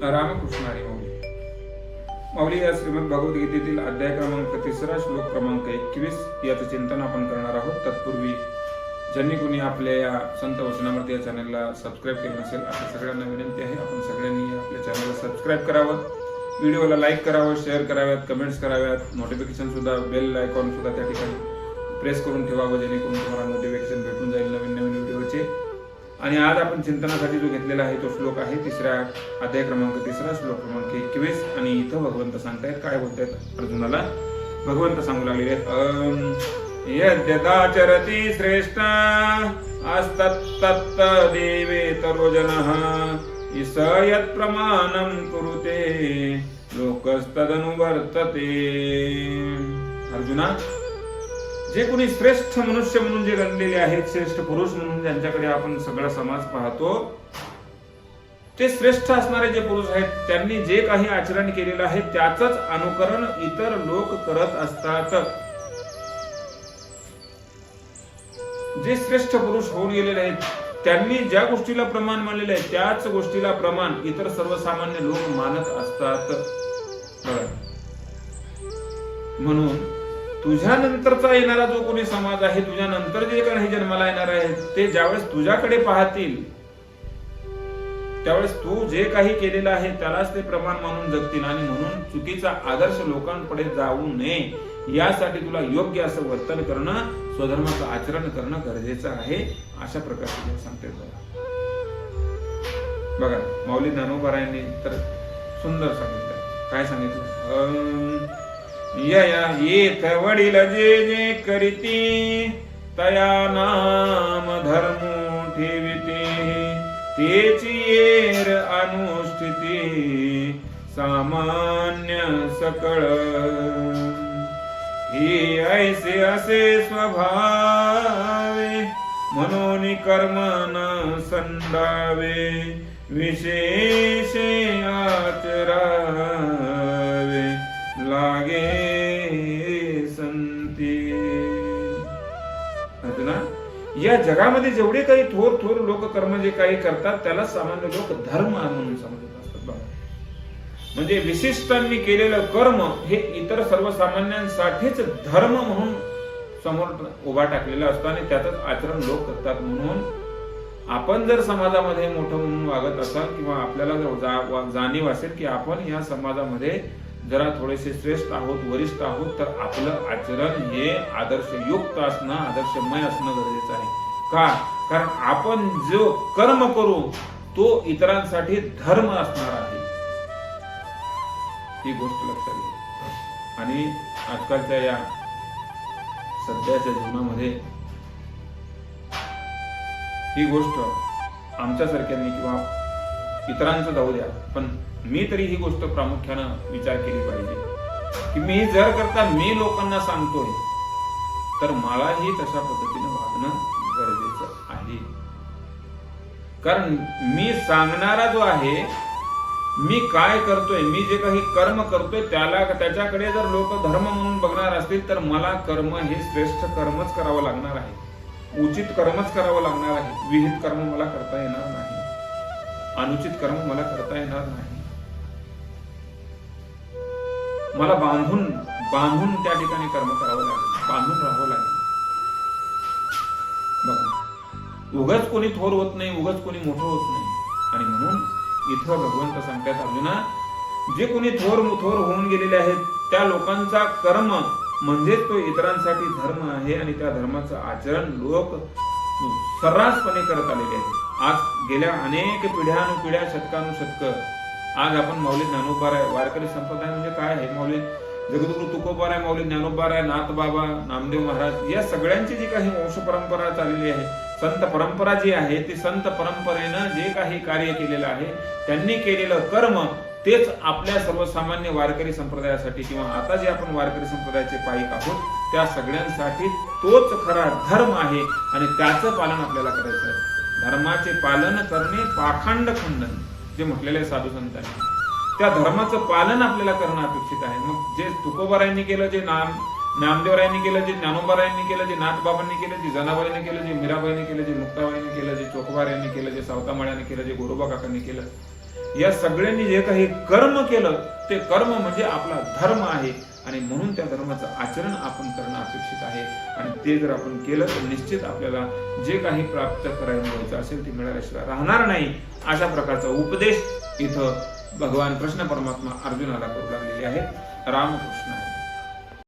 रामकृष्ण आणि माऊली माऊली या श्रीमद भगवद्गीतेतील अध्याय क्रमांक तिसरा श्लोक क्रमांक एकवीस याचं चिंतन आपण करणार आहोत. तत्पूर्वी ज्यांनी कोणी आपल्या या संत वचनामध्ये या चॅनलला सबस्क्राईब केलं नसेल अशा सगळ्यांना विनंती आहे आपण सगळ्यांनी आपल्या चॅनलला सबस्क्राईब करावं. व्हिडिओला लाईक करावं शेअर कराव्यात कमेंट्स कराव्यात नोटिफिकेशन सुद्धा बेल आयकॉन सुद्धा त्या ठिकाणी प्रेस करून ठेवावं जेणेकरून तुम्हाला नोटिफिकेशन भेटून जाईल नवीन नवीन व्हिडिओचे. आणि आज आपण चिंतनासाठी जो घेतलेला आहे तो श्लोक आहे तिसऱ्या अध्याय क्रमांक तिसरा श्लोक क्रमांक एकवीस. आणि इथं भगवंत सांगतायत काय बोलतायत? अर्जुनाला भगवंत सांगू लागलेले आहेत. अं, श्रेष्ठ अस्तत्तत्त देवे तरोजनः इस यत्प्रमाणं कुरुते लोकस्तदनुवर्तते। अर्जुना जे कोणी श्रेष्ठ मनुष्य म्हणून जे गणलेले आहेत श्रेष्ठ पुरुष म्हणून ज्यांच्याकडे आपण सगळा समाज पाहतो ते श्रेष्ठ असणारे जे पुरुष आहेत त्यांनी जे काही आचरण केलेलं आहे त्याच अनुकरण इतर लोक करत असतात. जे श्रेष्ठ पुरुष होऊन गेलेले आहेत त्यांनी ज्या गोष्टीला प्रमाण मानलेले आहे त्याच गोष्टीला प्रमाण इतर सर्वसामान्य लोक मानत असतात. म्हणून तुझ्या नंतरचा येणारा जो कोणी समाज आहे तुझ्या नंतर जे काही जन्माला येणार आहे ते ज्यावेळेस तुझ्याकडे पाहतील त्यावेळेस तू जे काही केलेलं आहे त्यालाच ते प्रमाण मानून जगतील आणि म्हणून चुकीचा आदर्श लोकांकडे जाऊ नये. यासाठी तुला योग्य असं वर्तन करणं स्वधर्माचं आचरण करणं गरजेचं आहे. अशा प्रकारचे सांगते बघा. बघा माऊली ज्ञानोबारायांनी तर सुंदर सांगितलं. काय सांगितलं? अं, यया येथ वडील जे जे करीती तया नाम धर्म ठेविते. तेची येर अनुष्ठिती सामान्य सकळ. ही ऐसे असे स्वभावे म्हणून कर्म न संडावे विशेष आचरावे. लागे संती. ना? या जगामध्ये जेवढे काही थोर थोर लोक कर्म जे काही करतात त्याला सामान्य लोक धर्म म्हणून समजत असतात. म्हणजे विशिष्टांनी केलेलं कर्म हे इतर सर्वसामान्यांसाठीच धर्म म्हणून समोर उभा टाकलेला असतो आणि त्यातच आचरण लोक करतात. म्हणून आपण जर समाजामध्ये मोठं म्हणून वागत असाल किंवा आपल्याला जर जा- जाणीव असेल की आपण या समाजामध्ये जरा थोडेसे श्रेष्ठ आहोत वरिष्ठ आहोत तर आपलं आचरण हे आदर्शयुक्त असणं आदर्शमय असणं गरजेचं आहे. का? कारण आपण जो कर्म करू तो इतरांसाठी धर्म असणार आहे. ही गोष्ट लक्षात घ्या. आणि आजकालच्या या सध्याच्या जीवनामध्ये ही गोष्ट आमच्यासारख्यांनी किंवा इतरांचं जाऊ द्या पण मी तरी ही गोष्ट प्रामुख्यानं विचार केली पाहिजे. की मी जर करता मी लोकांना सांगतोय तर मलाही तशा पद्धतीने वागणं गरजेचं आहे. कारण मी सांगणारा जो आहे मी काय करतोय मी जे काही कर्म करतोय त्याला त्याच्याकडे जर लोक धर्म म्हणून बघणार असतील तर मला कर्म हे श्रेष्ठ कर्मच करावं लागणार आहे. उचित कर्मच करावं लागणार आहे. विहित कर्म मला करता येणार नाही. अनुचित कर्म मला करता येणार नाही. मला बांधून बांधून त्या ठिकाणी कर्म करावं लागेल. बांधून राहावं लागेल. बघा उगच कोणी थोर होत नाही उगच कोणी मोठं होत नाही. आणि म्हणून इथं भगवंत सांगतात अर्जुना जे कोणी थोर थोर होऊन गेलेले आहेत त्या लोकांचा कर्म म्हणजेच तो इतरांसाठी धर्म आहे आणि त्या धर्माचं आचरण लोक सर्रासपणे करत आलेले आहेत. आज गेल्या अनेक पिढ्यानुपिढ्या शतकानुशतक आज आपण माऊली ज्ञानोबार आहे वारकरी संप्रदाय म्हणजे काय आहे? माऊली जगदगुरु तुकोबार आहे माऊली ज्ञानोबार आहे नाथ बाबा नामदेव महाराज या सगळ्यांची जी काही वंश परंपरा चाललेली आहे संत परंपरा जी आहे ती संत परंपरेनं जे काही कार्य केलेलं आहे त्यांनी केलेलं कर्म तेच आपल्या सर्वसामान्य वारकरी संप्रदायासाठी किंवा आता जे आपण वारकरी संप्रदायाचे पायिक आहोत त्या सगळ्यांसाठी तोच खरा धर्म आहे आणि त्याचं पालन आपल्याला करायचं आहे. धर्माचे पालन करणे पाखंड खंडन जे म्हटलेले साधू साधू संतांनी. त्या धर्माचं पालन आपल्याला करणं अपेक्षित आहे. मग जे तुकोबारायांनी केलं जे नाम नामदेवरायांनी केलं जे ज्ञानोबारायांनी केलं जे नाथबाबांनी केलं जे जनाबाईने केलं जे मीराबाईंनी केलं जे मुक्ताबाईंनी केलं जे चोखबार यांनी केलं जे सावतामाळ्यांनी केलं जे गोरोबा काकांनी केलं या सगळ्यांनी जे काही कर्म केलं ते कर्म म्हणजे आपला धर्म आहे. आणि म्हणून त्या धर्माचं आचरण आपण करणं अपेक्षित आहे. आणि ते जर आपण केलं तर निश्चित आपल्याला जे काही प्राप्त करायला व्हायचं असेल ते मिळाल्याशिवाय राहणार नाही. अशा प्रकारचा उपदेश इथं भगवान कृष्ण परमात्मा अर्जुनाला करू लागलेले आहेत. रामकृष्ण.